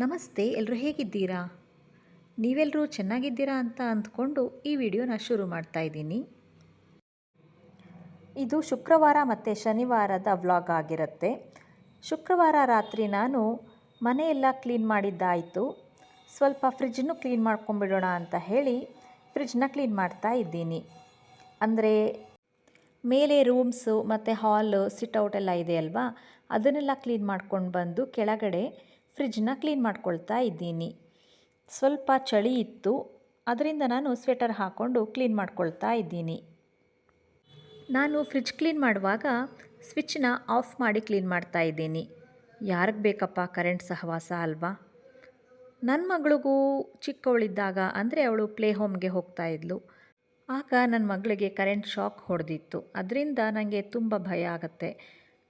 ನಮಸ್ತೆ ಎಲ್ಲರೂ ಹೇಗಿದ್ದೀರಾ? ನೀವೆಲ್ಲರೂ ಚೆನ್ನಾಗಿದ್ದೀರಾ ಅಂತ ಅಂದ್ಕೊಂಡು ಈ ವಿಡಿಯೋನ ಶುರು ಮಾಡ್ತಾ ಇದ್ದೀನಿ. ಇದು ಶುಕ್ರವಾರ ಮತ್ತು ಶನಿವಾರದ ವ್ಲಾಗ್ ಆಗಿರುತ್ತೆ. ಶುಕ್ರವಾರ ರಾತ್ರಿ ನಾನು ಮನೆಯೆಲ್ಲ ಕ್ಲೀನ್ ಮಾಡಿದ್ದಾಯಿತು. ಸ್ವಲ್ಪ ಫ್ರಿಜ್ನು ಕ್ಲೀನ್ ಮಾಡ್ಕೊಂಬಿಡೋಣ ಅಂತ ಹೇಳಿ ಫ್ರಿಜ್ನ ಕ್ಲೀನ್ ಮಾಡ್ತಾ ಇದ್ದೀನಿ. ಅಂದರೆ ಮೇಲೆ ರೂಮ್ಸು ಮತ್ತು ಹಾಲು, ಸಿಟ್ಔಟ್ ಎಲ್ಲ ಇದೆ ಅಲ್ವಾ? ಅದನ್ನೆಲ್ಲ ಕ್ಲೀನ್ ಮಾಡ್ಕೊಂಡು ಬಂದು ಕೆಳಗಡೆ ಫ್ರಿಜ್ನ ಕ್ಲೀನ್ ಮಾಡ್ಕೊಳ್ತಾ ಇದ್ದೀನಿ. ಸ್ವಲ್ಪ ಚಳಿ ಇತ್ತು, ಅದರಿಂದ ನಾನು ಸ್ವೆಟರ್ ಹಾಕ್ಕೊಂಡು ಕ್ಲೀನ್ ಮಾಡ್ಕೊಳ್ತಾ ಇದ್ದೀನಿ. ನಾನು ಫ್ರಿಜ್ ಕ್ಲೀನ್ ಮಾಡುವಾಗ ಸ್ವಿಚ್ನ ಆಫ್ ಮಾಡಿ ಕ್ಲೀನ್ ಮಾಡ್ತಾ ಇದ್ದೀನಿ. ಯಾರಿಗೆ ಬೇಕಪ್ಪ ಕರೆಂಟ್ ಸಹವಾಸ ಅಲ್ವಾ? ನನ್ನ ಮಗಳಿಗೂ ಚಿಕ್ಕವಳಿದ್ದಾಗ ಅಂದರೆ ಅವಳು ಪ್ಲೇ ಹೋಮ್ಗೆ ಹೋಗ್ತಾ ಇದ್ಲು. ಆಗ ನನ್ನ ಮಗಳಿಗೆ ಕರೆಂಟ್ ಶಾಕ್ ಹೊಡೆದಿತ್ತು. ಅದರಿಂದ ನನಗೆ ತುಂಬ ಭಯ ಆಗುತ್ತೆ.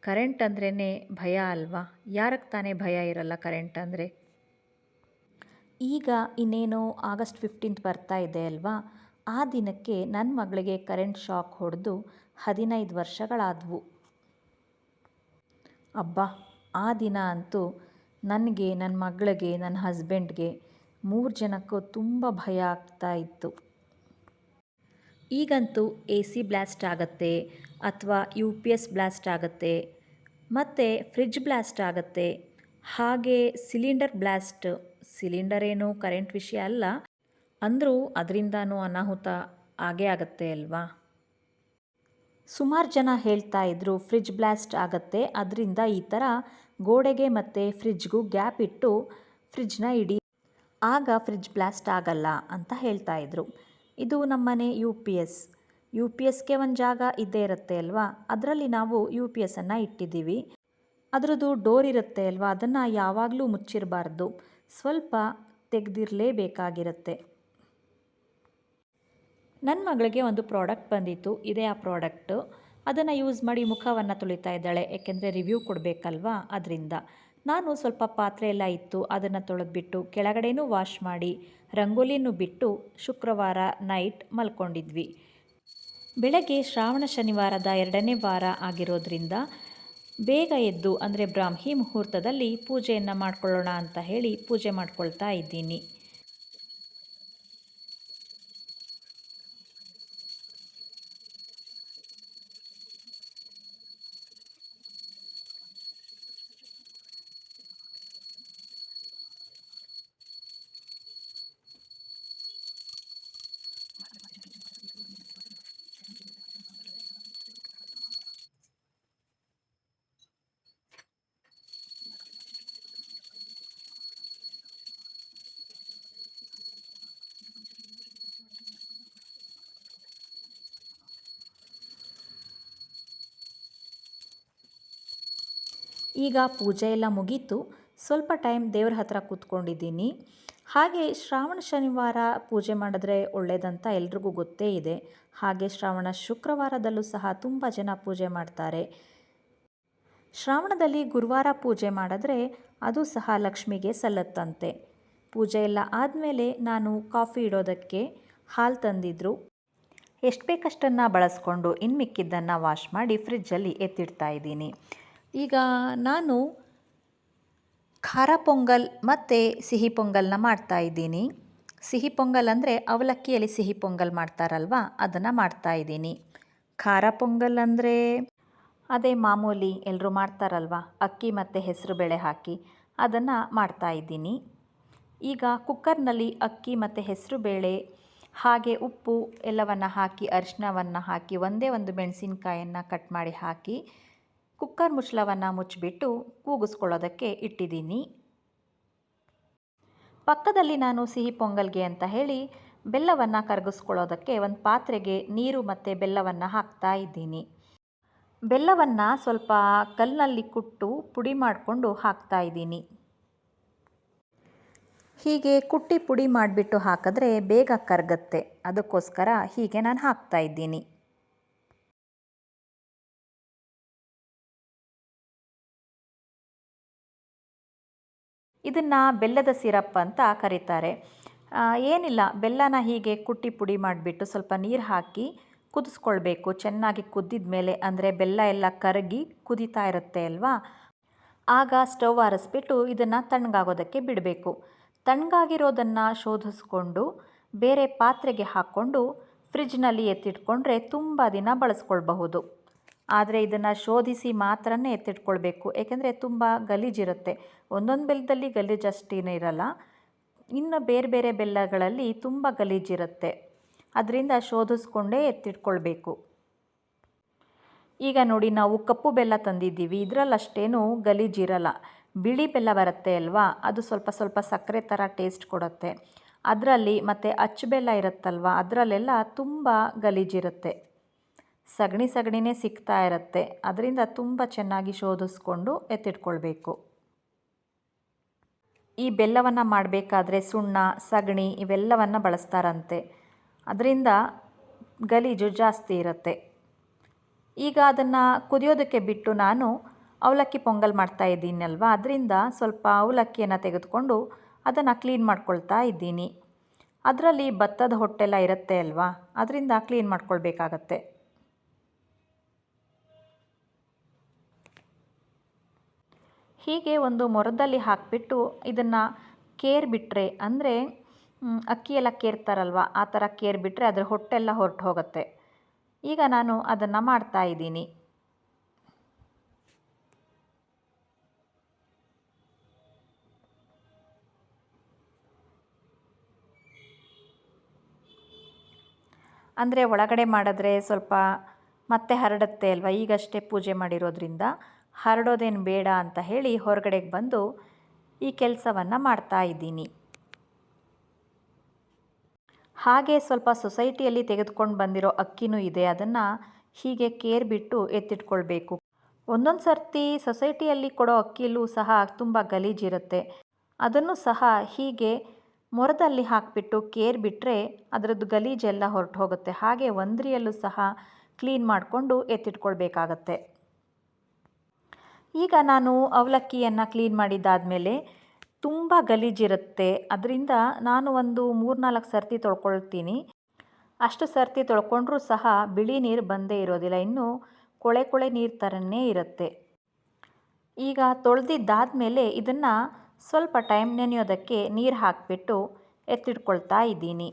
ಕರೆಂಟ್ ಅಂದ್ರೇ ಭಯ ಅಲ್ವಾ? ಯಾರಕ್ಕೆ ತಾನೇ ಭಯ ಇರಲ್ಲ ಕರೆಂಟ್ ಅಂದರೆ? ಈಗ ಇನ್ನೇನೋ ಆಗಸ್ಟ್ ಫಿಫ್ಟೀನ್ತ್ ಬರ್ತಾ ಇದೆ ಅಲ್ವಾ? ಆ ದಿನಕ್ಕೆ ನನ್ನ ಮಗಳಿಗೆ ಕರೆಂಟ್ ಶಾಕ್ ಹೊಡೆದು ಹದಿನೈದು ವರ್ಷಗಳಾದವು. ಅಬ್ಬಾ, ಆ ದಿನ ಅಂತೂ ನನಗೆ ನನ್ನ ಮಗಳಿಗೆ ನನ್ನ ಹಸ್ಬೆಂಡ್ಗೆ ಮೂರು ಜನಕ್ಕೂ ತುಂಬ ಭಯ ಆಗ್ತಾ ಇತ್ತು. ಈಗಂತೂ ಎ ಸಿ ಬ್ಲ್ಯಾಸ್ಟ್ ಆಗುತ್ತೆ ಅಥವಾ ಯು ಪಿ ಎಸ್ ಬ್ಲ್ಯಾಸ್ಟ್ ಆಗುತ್ತೆ, ಮತ್ತು ಫ್ರಿಜ್ ಬ್ಲ್ಯಾಸ್ಟ್ ಆಗುತ್ತೆ. ಹಾಗೆ ಸಿಲಿಂಡರ್ ಬ್ಲ್ಯಾಸ್ಟ್ ಸಿಲಿಂಡರ್ ಏನು ಕರೆಂಟ್ ವಿಷಯ ಅಲ್ಲ, ಅಂದರೂ ಅದರಿಂದನೂ ಅನಾಹುತ ಆಗೇ ಆಗುತ್ತೆ ಅಲ್ವಾ? ಸುಮಾರು ಜನ ಹೇಳ್ತಾ ಇದ್ರು ಫ್ರಿಜ್ ಬ್ಲ್ಯಾಸ್ಟ್ ಆಗುತ್ತೆ, ಅದರಿಂದ ಈ ಥರ ಗೋಡೆಗೆ ಮತ್ತು ಫ್ರಿಜ್ಗೂ ಗ್ಯಾಪ್ ಇಟ್ಟು ಫ್ರಿಜ್ನ ಇಡಿ, ಆಗ ಫ್ರಿಜ್ ಬ್ಲ್ಯಾಸ್ಟ್ ಆಗಲ್ಲ ಅಂತ ಹೇಳ್ತಾ ಇದ್ರು. ಇದು ನಮ್ಮನೆ U P S U P ಎಸ್ಗೆ ಒಂದು ಜಾಗ ಇದ್ದೇ ಇರುತ್ತೆ ಅಲ್ವಾ? ಅದರಲ್ಲಿ ನಾವು ಯು ಪಿ ಎಸ್ಸನ್ನು ಇಟ್ಟಿದ್ದೀವಿ. ಅದರದ್ದು ಡೋರ್ ಇರುತ್ತೆ ಅಲ್ವಾ? ಅದನ್ನು ಯಾವಾಗಲೂ ಮುಚ್ಚಿರಬಾರ್ದು. ಸ್ವಲ್ಪ ತೆಗೆದಿರಲೇಬೇಕಾಗಿರುತ್ತೆ. ನನ್ನ ಮಗಳಿಗೆ ಒಂದು ಪ್ರಾಡಕ್ಟ್ ಬಂದಿತ್ತು. ಇದೇ ಆ ಪ್ರಾಡಕ್ಟು ಅದನ್ನು ಯೂಸ್ ಮಾಡಿ ಮುಖವನ್ನು ತುಳಿತಾ ಇದ್ದಾಳೆ. ಏಕೆಂದರೆ ರಿವ್ಯೂ ಕೊಡಬೇಕಲ್ವಾ? ಅದರಿಂದ. ನಾನು ಸ್ವಲ್ಪ ಪಾತ್ರೆ ಎಲ್ಲ ಇತ್ತು, ಅದನ್ನು ತೊಳೆದ್ಬಿಟ್ಟು ಕೆಳಗಡೆನೂ ವಾಶ್ ಮಾಡಿ, ರಂಗೋಲಿನೂ ಬಿಟ್ಟು ಶುಕ್ರವಾರ ನೈಟ್ ಮಲ್ಕೊಂಡಿದ್ವಿ. ಬೆಳಗ್ಗೆ ಶ್ರಾವಣ ಶನಿವಾರದ ಎರಡನೇ ವಾರ ಆಗಿರೋದ್ರಿಂದ ಬೇಗ ಎದ್ದು, ಅಂದರೆ ಬ್ರಾಹ್ಮಿ ಮುಹೂರ್ತದಲ್ಲಿ ಪೂಜೆಯನ್ನು ಮಾಡ್ಕೊಳ್ಳೋಣ ಅಂತ ಹೇಳಿ ಪೂಜೆ ಮಾಡ್ಕೊಳ್ತಾ ಇದ್ದೀನಿ. ಈಗ ಪೂಜೆ ಎಲ್ಲ ಮುಗೀತು. ಸ್ವಲ್ಪ ಟೈಮ್ ದೇವ್ರ ಹತ್ರ ಕೂತ್ಕೊಂಡಿದ್ದೀನಿ. ಹಾಗೆ ಶ್ರಾವಣ ಶನಿವಾರ ಪೂಜೆ ಮಾಡಿದ್ರೆ ಒಳ್ಳೆಯದಂತ ಎಲ್ರಿಗೂ ಗೊತ್ತೇ ಇದೆ. ಹಾಗೆ ಶ್ರಾವಣ ಶುಕ್ರವಾರದಲ್ಲೂ ಸಹ ತುಂಬ ಜನ ಪೂಜೆ ಮಾಡ್ತಾರೆ. ಶ್ರಾವಣದಲ್ಲಿ ಗುರುವಾರ ಪೂಜೆ ಮಾಡಿದ್ರೆ ಅದು ಸಹ ಲಕ್ಷ್ಮಿಗೆ ಸಲ್ಲತ್ತಂತೆ. ಪೂಜೆ ಎಲ್ಲ ಆದಮೇಲೆ ನಾನು ಕಾಫಿ ಇಡೋದಕ್ಕೆ ಹಾಲು ತಂದಿದ್ರು. ಎಷ್ಟು ಬೇಕಷ್ಟನ್ನು ಬಳಸ್ಕೊಂಡು ಇನ್ನು ಮಿಕ್ಕಿದ್ದನ್ನು ವಾಶ್ ಮಾಡಿ ಫ್ರಿಜ್ಜಲ್ಲಿ ಎತ್ತಿಡ್ತಾ ಇದ್ದೀನಿ. ಈಗ ನಾನು ಖಾರ ಪೊಂಗಲ್ ಮತ್ತು ಸಿಹಿ ಪೊಂಗಲ್ನ ಮಾಡ್ತಾ ಇದ್ದೀನಿ. ಸಿಹಿ ಪೊಂಗಲ್ ಅಂದರೆ ಅವಲಕ್ಕಿಯಲ್ಲಿ ಸಿಹಿ ಪೊಂಗಲ್ ಮಾಡ್ತಾರಲ್ವ? ಅದನ್ನು ಮಾಡ್ತಾ ಇದ್ದೀನಿ. ಖಾರ ಪೊಂಗಲ್ ಅಂದರೆ? ಅದೇ ಮಾಮೂಲಿ ಎಲ್ಲರೂ ಮಾಡ್ತಾರಲ್ವ? ಅಕ್ಕಿ ಮತ್ತು ಹೆಸರು ಬೇಳೆ ಹಾಕಿ ಅದನ್ನು ಮಾಡ್ತಾ ಇದ್ದೀನಿ. ಈಗ ಕುಕ್ಕರ್ನಲ್ಲಿ ಅಕ್ಕಿ ಮತ್ತು ಹೆಸರು ಬೇಳೆ, ಹಾಗೆ ಉಪ್ಪು ಎಲ್ಲವನ್ನು ಹಾಕಿ ಅರಿಶಿನವನ್ನು ಹಾಕಿ ಒಂದೇ ಒಂದು ಮೆಣಸಿನ್ಕಾಯನ್ನು ಕಟ್ ಮಾಡಿ ಹಾಕಿ ಕುಕ್ಕರ್ ಮುಚ್ಚಳವನ್ನು ಮುಚ್ಚಿಬಿಟ್ಟು ಕೂಗಿಸ್ಕೊಳ್ಳೋದಕ್ಕೆ ಇಟ್ಟಿದ್ದೀನಿ. ಪಕ್ಕದಲ್ಲಿ ನಾನು ಸಿಹಿ ಪೊಂಗಲ್ಗೆ ಅಂತ ಹೇಳಿ ಬೆಲ್ಲವನ್ನು ಕರಗಿಸ್ಕೊಳ್ಳೋದಕ್ಕೆ ಒಂದು ಪಾತ್ರೆಗೆ ನೀರು ಮತ್ತು ಬೆಲ್ಲವನ್ನು ಹಾಕ್ತಾ ಇದ್ದೀನಿ. ಬೆಲ್ಲವನ್ನು ಸ್ವಲ್ಪ ಕಲ್ಲಿನಲ್ಲಿ ಕುಟ್ಟು ಪುಡಿ ಮಾಡಿಕೊಂಡು ಹಾಕ್ತಾ ಇದ್ದೀನಿ. ಹೀಗೆ ಕುಟ್ಟಿ ಪುಡಿ ಮಾಡಿಬಿಟ್ಟು ಹಾಕಿದ್ರೆ ಬೇಗ ಕರಗತ್ತೆ. ಅದಕ್ಕೋಸ್ಕರ ಹೀಗೆ ನಾನು ಹಾಕ್ತಾ ಇದ್ದೀನಿ. ಇದನ್ನು ಬೆಲ್ಲದ ಸಿರಪ್ ಅಂತ ಕರೀತಾರೆ. ಏನಿಲ್ಲ, ಬೆಲ್ಲನ ಹೀಗೆ ಕುಟ್ಟಿ ಪುಡಿ ಮಾಡಿಬಿಟ್ಟು ಸ್ವಲ್ಪ ನೀರು ಹಾಕಿ ಕುದಿಸ್ಕೊಳ್ಬೇಕು. ಚೆನ್ನಾಗಿ ಕುದ್ದಿದ ಮೇಲೆ ಅಂದರೆ ಬೆಲ್ಲ ಎಲ್ಲ ಕರಗಿ ಕುದಿತಾ ಇರುತ್ತೆ ಅಲ್ವಾ? ಆಗ ಸ್ಟವ್ ಆರಿಸ್ಬಿಟ್ಟು ಇದನ್ನು ತಣ್ಣಗಾಗೋದಕ್ಕೆ ಬಿಡಬೇಕು. ತಣ್ಣಗಾಗಿರೋದನ್ನು ಶೋಧಿಸ್ಕೊಂಡು, ಬೇರೆ ಪಾತ್ರೆಗೆ ಹಾಕ್ಕೊಂಡು, ಫ್ರಿಜ್ನಲ್ಲಿ ಎತ್ತಿಟ್ಕೊಂಡ್ರೆ ತುಂಬ ದಿನ ಬಳಸ್ಕೊಳ್ಬಹುದು. ಆದರೆ ಇದನ್ನು ಶೋಧಿಸಿ ಮಾತ್ರನೇ ಎತ್ತಿಟ್ಕೊಳ್ಬೇಕು. ಏಕೆಂದರೆ ತುಂಬ ಗಲೀಜಿರುತ್ತೆ. ಒಂದೊಂದು ಬೆಲ್ಲದಲ್ಲಿ ಗಲೀಜಷ್ಟೇನೇ ಇರಲ್ಲ. ಇನ್ನು ಬೇರೆ ಬೇರೆ ಬೆಲ್ಲಗಳಲ್ಲಿ ತುಂಬ ಗಲೀಜಿರುತ್ತೆ. ಅದರಿಂದ ಶೋಧಿಸ್ಕೊಂಡೇ ಎತ್ತಿಟ್ಕೊಳ್ಬೇಕು. ಈಗ ನೋಡಿ, ನಾವು ಕಪ್ಪು ಬೆಲ್ಲ ತಂದಿದ್ದೀವಿ. ಇದರಲ್ಲಿ ಇದರಲ್ಲಷ್ಟೇನು ಗಲೀಜಿರಲ್ಲ ಬಿಳಿ ಬೆಲ್ಲ ಬರುತ್ತೆ ಅಲ್ವಾ? ಅದು ಸ್ವಲ್ಪ ಸ್ವಲ್ಪ ಸಕ್ಕರೆ ಥರ ಟೇಸ್ಟ್ ಕೊಡುತ್ತೆ. ಅದರಲ್ಲಿ ಮತ್ತು ಅಚ್ಚು ಬೆಲ್ಲ ಇರುತ್ತಲ್ವ? ಅದರಲ್ಲೆಲ್ಲ ತುಂಬ ಗಲೀಜಿರುತ್ತೆ. ಸಗಣಿ ಸಗಣಿನೇ ಸಿಗ್ತಾ ಇರುತ್ತೆ. ಅದರಿಂದ ತುಂಬ ಚೆನ್ನಾಗಿ ಶೋಧಿಸ್ಕೊಂಡು ಎತ್ತಿಟ್ಕೊಳ್ಬೇಕು. ಈ ಬೆಲ್ಲವನ್ನು ಮಾಡಬೇಕಾದ್ರೆ ಸುಣ್ಣ, ಸಗಣಿ ಇವೆಲ್ಲವನ್ನು ಬಳಸ್ತಾರಂತೆ. ಅದರಿಂದ ಗಲೀಜು ಜಾಸ್ತಿ ಇರುತ್ತೆ. ಈಗ ಅದನ್ನು ಕುದಿಯೋದಕ್ಕೆ ಬಿಟ್ಟು ನಾನು ಅವಲಕ್ಕಿ ಪೊಂಗಲ್ ಮಾಡ್ತಾ ಇದ್ದೀನಲ್ವಾ? ಅದರಿಂದ ಸ್ವಲ್ಪ ಅವಲಕ್ಕಿಯನ್ನು ತೆಗೆದುಕೊಂಡು ಅದನ್ನು ಕ್ಲೀನ್ ಮಾಡ್ಕೊಳ್ತಾ ಇದ್ದೀನಿ. ಅದರಲ್ಲಿ ಭತ್ತದ ಹೊಟ್ಟೆಲ್ಲ ಇರುತ್ತೆ ಅಲ್ವಾ? ಅದರಿಂದ ಕ್ಲೀನ್ ಮಾಡ್ಕೊಳ್ಬೇಕಾಗತ್ತೆ. ಹೀಗೆ ಒಂದು ಮೊರದಲ್ಲಿ ಹಾಕಿಬಿಟ್ಟು ಇದನ್ನು ಕೇರ್ ಬಿಟ್ಟರೆ ಅಂದರೆ ಅಕ್ಕಿ ಎಲ್ಲ ಕೇರ್ತಾರಲ್ವ, ಆ ಥರ ಕೇರ್ ಬಿಟ್ಟರೆ ಅದರ ಹೊಟ್ಟೆಲ್ಲ ಹೊರಟು ಹೋಗುತ್ತೆ. ಈಗ ನಾನು ಅದನ್ನು ಮಾಡ್ತಾ ಇದ್ದೀನಿ. ಅಂದರೆ ಒಳಗಡೆ ಮಾಡಿದ್ರೆ ಸ್ವಲ್ಪ ಮತ್ತೆ ಹರಡುತ್ತೆ ಅಲ್ವಾ? ಈಗಷ್ಟೇ ಪೂಜೆ ಮಾಡಿರೋದ್ರಿಂದ. ಹರಡೋದೇನು ಬೇಡ ಅಂತ ಹೇಳಿ ಹೊರಗಡೆಗೆ ಬಂದು ಈ ಕೆಲಸವನ್ನು ಮಾಡ್ತಾ ಇದ್ದೀನಿ. ಹಾಗೆ ಸ್ವಲ್ಪ ಸೊಸೈಟಿಯಲ್ಲಿ ತೆಗೆದುಕೊಂಡು ಬಂದಿರೋ ಅಕ್ಕಿನೂ ಇದೆ, ಅದನ್ನು ಹೀಗೆ ಕೇರ್ ಬಿಟ್ಟು ಎತ್ತಿಟ್ಕೊಳ್ಬೇಕು. ಒಂದೊಂದು ಸರ್ತಿ ಸೊಸೈಟಿಯಲ್ಲಿ ಕೊಡೋ ಅಕ್ಕಿಲೂ ಸಹ ತುಂಬ ಗಲೀಜಿರುತ್ತೆ ಅದನ್ನು ಸಹ ಹೀಗೆ ಮೊರದಲ್ಲಿ ಹಾಕಿಬಿಟ್ಟು ಕೇರ್ ಬಿಟ್ಟರೆ ಅದರದ್ದು ಗಲೀಜೆಲ್ಲ ಹೊರಟು ಹೋಗುತ್ತೆ ಹಾಗೆ ಒಂದ್ರಿಯಲ್ಲೂ ಸಹ ಕ್ಲೀನ್ ಮಾಡಿಕೊಂಡು ಎತ್ತಿಟ್ಕೊಳ್ಬೇಕಾಗತ್ತೆ. ಈಗ ನಾನು ಅವಲಕ್ಕಿಯನ್ನು ಕ್ಲೀನ್ ಮಾಡಿದ್ದಾದಮೇಲೆ ತುಂಬ ಗಲೀಜಿರುತ್ತೆ. ಅದರಿಂದ ನಾನು ಒಂದು ಮೂರ್ನಾಲ್ಕು ಸರ್ತಿ ತೊಳ್ಕೊಳ್ತೀನಿ. ಅಷ್ಟು ಸರ್ತಿ ತೊಳ್ಕೊಂಡ್ರೂ ಸಹ ಬಿಳಿ ನೀರು ಬಂದೇ ಇರೋದಿಲ್ಲ. ಇನ್ನು ಕೊಳೆ ಕೊಳೆ ನೀರು ಥರನೇ ಇರುತ್ತೆ. ಈಗ ತೊಳೆದಿದ್ದಾದಮೇಲೆ ಇದನ್ನು ಸ್ವಲ್ಪ ಟೈಮ್ ನೆನೆಯೋದಕ್ಕೆ ನೀರು ಹಾಕಿಬಿಟ್ಟು ಎತ್ತಿಟ್ಕೊಳ್ತಾ ಇದ್ದೀನಿ.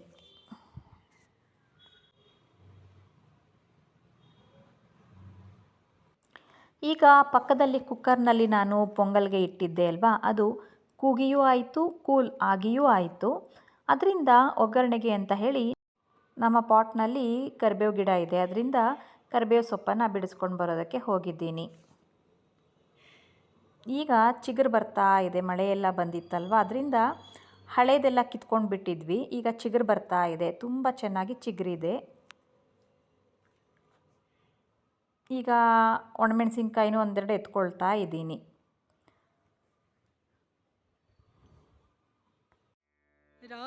ಈಗ ಪಕ್ಕದಲ್ಲಿ ಕುಕ್ಕರ್ನಲ್ಲಿ ನಾನು ಪೊಂಗಲ್ಗೆ ಇಟ್ಟಿದ್ದೆ ಅಲ್ವಾ? ಅದು ಕೂಗಿಯೂ ಆಯಿತು, ಕೂಲ್ ಆಗಿಯೂ ಆಯಿತು. ಅದರಿಂದ ಒಗ್ಗರಣೆಗೆ ಅಂತ ಹೇಳಿ ನಮ್ಮ ಪಾಟ್ನಲ್ಲಿ ಕರಿಬೇವು ಗಿಡ ಇದೆ. ಅದರಿಂದ ಕರಿಬೇವು ಸೊಪ್ಪನ್ನು ಬಿಡಿಸ್ಕೊಂಡು ಬರೋದಕ್ಕೆ ಹೋಗಿದ್ದೀನಿ. ಈಗ ಚಿಗುರು ಬರ್ತಾ ಇದೆ. ಮಳೆಯೆಲ್ಲ ಬಂದಿತ್ತಲ್ವ? ಅದರಿಂದ ಹಳೇದೆಲ್ಲ ಕಿತ್ಕೊಂಡು ಬಿಟ್ಟಿದ್ವಿ ಈಗ ಚಿಗುರು ಬರ್ತಾ ಇದೆ. ತುಂಬ ಚೆನ್ನಾಗಿ ಚಿಗುರಿದೆ. ಈಗ ಒಣಮೆಣ್ಸಿನ್ಕಾಯಿನೂ ಒಂದೆರಡು ಎತ್ಕೊಳ್ತಾ ಇದ್ದೀನಿ. ರಾ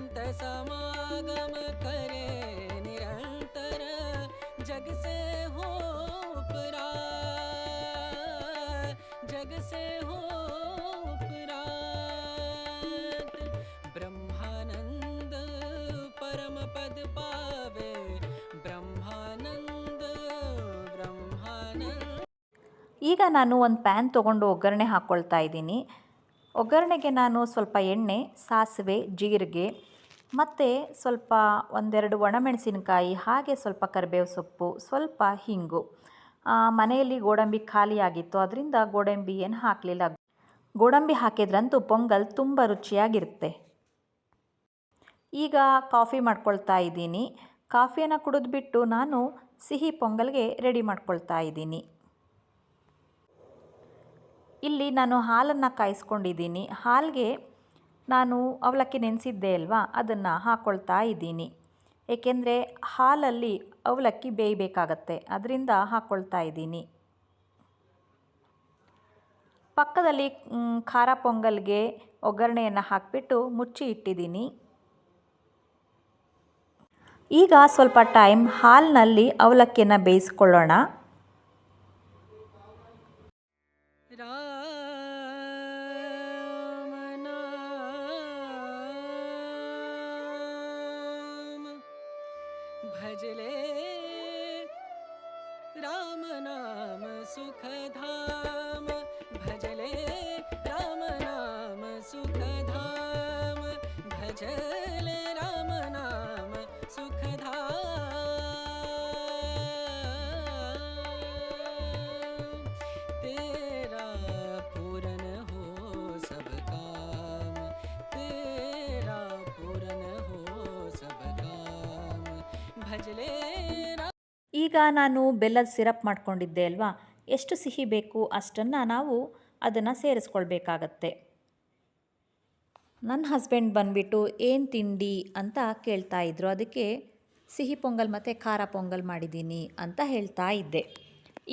संत समागम करे ನಿರಂತರ ಜಗಸೆ से हो ಜಗಸೆ ಹೋ से ಬ್ರಹ್ಮಾನಂದ ಪರಮ ब्रह्मानंद ಪಾವೆ, ಬ್ರಹ್ಮಾನಂದ ಬ್ರಹ್ಮಾನಂದ. ಈಗ ನಾನು ಒಂದು ಪ್ಯಾನ್ ತೊಗೊಂಡು ಒಗ್ಗರಣೆ ಹಾಕ್ಕೊಳ್ತಾ ಇದ್ದೀನಿ. ಒಗ್ಗರಣೆಗೆ ನಾನು ಸ್ವಲ್ಪ ಎಣ್ಣೆ, ಸಾಸಿವೆ, ಜೀರಿಗೆ ಮತ್ತು ಸ್ವಲ್ಪ ಒಂದೆರಡು ಒಣಮೆಣಸಿನಕಾಯಿ, ಹಾಗೆ ಸ್ವಲ್ಪ ಕರಿಬೇವು ಸೊಪ್ಪು, ಸ್ವಲ್ಪ ಹಿಂಗು. ಮನೆಯಲ್ಲಿ ಗೋಡಂಬಿ ಖಾಲಿಯಾಗಿತ್ತು, ಅದರಿಂದ ಗೋಡಂಬಿ ಏನು ಹಾಕಲಿಲ್ಲ. ಗೋಡಂಬಿ ಹಾಕಿದ್ರಂತೂ ಪೊಂಗಲ್ ತುಂಬ ರುಚಿಯಾಗಿರುತ್ತೆ. ಈಗ ಕಾಫಿ ಮಾಡ್ಕೊಳ್ತಾ ಇದ್ದೀನಿ. ಕಾಫಿಯನ್ನು ಕುಡಿದ್ಬಿಟ್ಟು ನಾನು ಸಿಹಿ ಪೊಂಗಲ್ಗೆ ರೆಡಿ ಮಾಡ್ಕೊಳ್ತಾ ಇದ್ದೀನಿ. ಇಲ್ಲಿ ನಾನು ಹಾಲನ್ನು ಕಾಯಿಸ್ಕೊಂಡಿದ್ದೀನಿ. ಹಾಲಿಗೆ ನಾನು ಅವಲಕ್ಕಿ ನೆನೆಸಿದ್ದೆ ಅಲ್ವಾ? ಅದನ್ನು ಹಾಕ್ಕೊಳ್ತಾ ಇದ್ದೀನಿ. ಏಕೆಂದರೆ ಹಾಲಲ್ಲಿ ಅವಲಕ್ಕಿ ಬೇಯಬೇಕಾಗತ್ತೆ. ಅದರಿಂದ ಹಾಕ್ಕೊಳ್ತಾ ಇದ್ದೀನಿ. ಪಕ್ಕದಲ್ಲಿ ಖಾರ ಪೊಂಗಲ್ಗೆ ಒಗ್ಗರಣೆಯನ್ನು ಹಾಕಿಬಿಟ್ಟು ಮುಚ್ಚಿ ಇಟ್ಟಿದ್ದೀನಿ. ಈಗ ಸ್ವಲ್ಪ ಟೈಮ್ ಹಾಲಿನಲ್ಲಿ ಅವಲಕ್ಕಿಯನ್ನು ಬೇಯಿಸ್ಕೊಳ್ಳೋಣ. राम नाम सुखधाम। भजले राम नाम सुखधाम। भजले राम नाम सुखधाम। तेरा पूरन हो सब काम। तेरा पूरन हो सब काम। भजले रा ಈಗ ನಾನು ಬೆಲ್ಲದ ಸಿರಪ್ ಮಾಡ್ಕೊಂಡಿದ್ದೆ ಅಲ್ವಾ? ಎಷ್ಟು ಸಿಹಿ ಬೇಕು ಅಷ್ಟನ್ನು ನಾವು ಅದನ್ನು ಸೇರಿಸ್ಕೊಳ್ಬೇಕಾಗತ್ತೆ. ನನ್ನ ಹಸ್ಬೆಂಡ್ ಬಂದ್ಬಿಟ್ಟು ಏನು ತಿಂಡಿ ಅಂತ ಕೇಳ್ತಾ ಇದ್ರು. ಅದಕ್ಕೆ ಸಿಹಿ ಪೊಂಗಲ್ ಮತ್ತು ಖಾರ ಪೊಂಗಲ್ ಮಾಡಿದ್ದೀನಿ ಅಂತ ಹೇಳ್ತಾ ಇದ್ದೆ.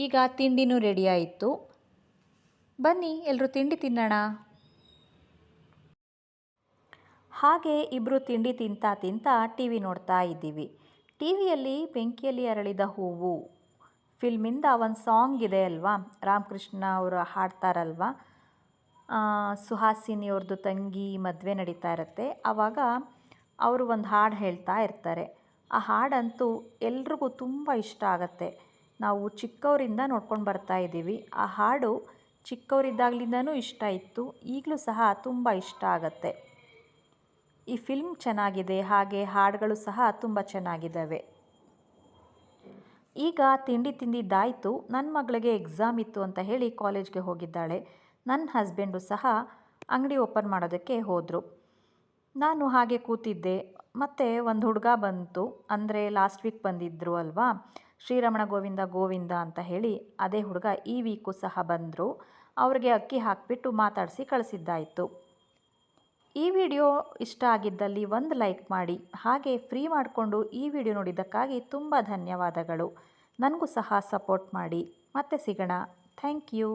ಈಗ ತಿಂಡಿನೂ ರೆಡಿ ಆಯಿತು. ಬನ್ನಿ ಎಲ್ಲರೂ ತಿಂಡಿ ತಿನ್ನೋಣ. ಹಾಗೆ ಇಬ್ಬರು ತಿಂಡಿ ತಿಂತಾ ತಿಂತಾ ಟಿ ವಿ ನೋಡ್ತಾ ಇದ್ದೀವಿ. ಟಿ ವಿಯಲ್ಲಿ ಬೆಂಕಿಯಲ್ಲಿ ಅರಳಿದ ಹೂವು. ಫಿಲ್ಮಿಂದ ಒಂದು ಸಾಂಗ್ ಇದೆ ಅಲ್ವಾ? ರಾಮಕೃಷ್ಣ ಅವರು ಹಾಡ್ತಾರಲ್ವ? ಸುಹಾಸಿನಿ ಅವ್ರದ್ದು ತಂಗಿ ಮದುವೆ ನಡೀತಾ ಇರುತ್ತೆ. ಆವಾಗ ಅವರು ಒಂದು ಹಾಡು ಹೇಳ್ತಾ ಇರ್ತಾರೆ. ಆ ಹಾಡಂತೂ ಎಲ್ರಿಗೂ ತುಂಬ ಇಷ್ಟ ಆಗತ್ತೆ. ನಾವು ಚಿಕ್ಕವರಿಂದ ನೋಡ್ಕೊಂಡು ಬರ್ತಾ ಇದ್ದೀವಿ. ಆ ಹಾಡು ಚಿಕ್ಕವರಿದ್ದಾಗಲಿಂದನೂ ಇಷ್ಟ ಇತ್ತು. ಈಗಲೂ ಸಹ ತುಂಬ ಇಷ್ಟ ಆಗತ್ತೆ. ಈ ಫಿಲ್ಮ್ ಚೆನ್ನಾಗಿದೆ, ಹಾಗೆ ಹಾಡುಗಳು ಸಹ ತುಂಬ ಚೆನ್ನಾಗಿದ್ದಾವೆ. ಈಗ ತಿಂಡಿ ತಿಂದಿದ್ದಾಯಿತು ನನ್ನ ಮಗಳಿಗೆ ಎಕ್ಸಾಮ್ ಇತ್ತು ಅಂತ ಹೇಳಿ ಕಾಲೇಜ್ಗೆ ಹೋಗಿದ್ದಾಳೆ. ನನ್ನ ಹಸ್ಬೆಂಡು ಸಹ ಅಂಗಡಿ ಓಪನ್ ಮಾಡೋದಕ್ಕೆ ಹೋದರು. ನಾನು ಹಾಗೆ ಕೂತಿದ್ದೆ, ಮತ್ತು ಒಂದು ಹುಡುಗ ಬಂತು. ಅಂದರೆ ಲಾಸ್ಟ್ ವೀಕ್ ಬಂದಿದ್ದರು ಅಲ್ವಾ? ಶ್ರೀರಮಣ ಗೋವಿಂದ ಗೋವಿಂದ ಅಂತ ಹೇಳಿ ಅದೇ ಹುಡುಗ ಈ ವೀಕು ಸಹ ಬಂದರು. ಅವ್ರಿಗೆ ಅಕ್ಕಿ ಹಾಕಿಬಿಟ್ಟು ಮಾತಾಡಿಸಿ ಕಳಿಸಿದ್ದಾಯಿತು. ಈ ವಿಡಿಯೋ ಇಷ್ಟ ಆಗಿದ್ದಲ್ಲಿ ಒಂದು ಲೈಕ್ ಮಾಡಿ, ಹಾಗೆ ಫ್ರೀ ಮಾಡಿಕೊಂಡು ಈ ವಿಡಿಯೋ ನೋಡಿದ್ದಕ್ಕಾಗಿ ತುಂಬ ಧನ್ಯವಾದಗಳು. ನನಗೂ ಸಹ ಸಪೋರ್ಟ್ ಮಾಡಿ. ಮತ್ತೆ ಸಿಗೋಣ. Thank you.